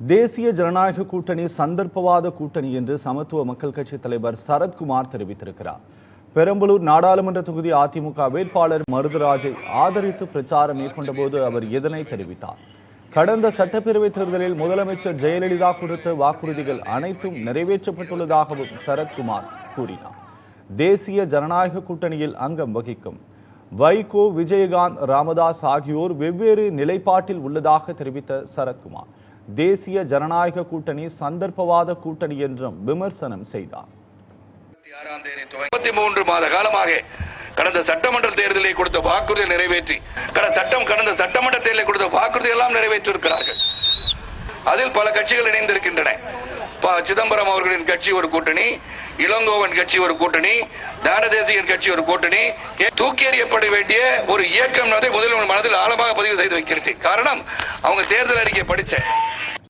தேசிய ஜனநாயக கூட்டணி சந்தர்ப்பவாத கூட்டணி என்று சமத்துவ மக்கள் கட்சி தலைவர் சரத்குமார் தெரிவித்திருக்கிறார். பெரம்பலூர் நாடாளுமன்ற தொகுதி அதிமுக வேட்பாளர் மருதராஜை ஆதரித்து பிரச்சாரம் மேற்கொண்டபோது அவர் இதனை தெரிவித்தார். கடந்த சட்டப்பேரவை தேர்தலில் முதலமைச்சர் ஜெயலலிதா கொடுத்த வாக்குறுதிகள் அனைத்தும் நிறைவேற்றப்பட்டுள்ளதாகவும் சரத்குமார் கூறினார். தேசிய ஜனநாயக கூட்டணியில் அங்கம் வகிக்கும் வைகோ விஜயகாந்த் ராமதாஸ் ஆகியோர் வெவ்வேறு நிலைப்பாட்டில் உள்ளதாக தெரிவித்த சரத்குமார் தேசிய ஜனநாயக கூட்டணி சந்தர்ப்பவாத கூட்டணி என்றும் விமர்சனம் செய்தார். முப்பத்தி மூன்று மாத காலமாக கடந்த சட்டமன்ற தேர்தலில் கொடுத்த வாக்குறுதியை நிறைவேற்றி கடந்த சட்டம் கடந்த சட்டமன்ற தேர்தலில் கொடுத்த வாக்குறுதி எல்லாம் நிறைவேற்றியிருக்கிறார்கள். அதில் பல கட்சிகள் இணைந்திருக்கின்றன. சிதம்பரம் அவர்களின் கட்சி ஒரு கூட்டணி இளங்கோவன் கட்சி ஒரு கூட்டணி தானதேசியன் கட்சி ஒரு கூட்டணி தூக்கி எறியப்பட வேண்டிய ஒரு இயக்கம் என்பதை முதலில் மனதில் ஆழமாக பதிவு செய்து வைக்கிறது. காரணம் அவங்க தேர்தல் அறிக்கை படிச்சேன்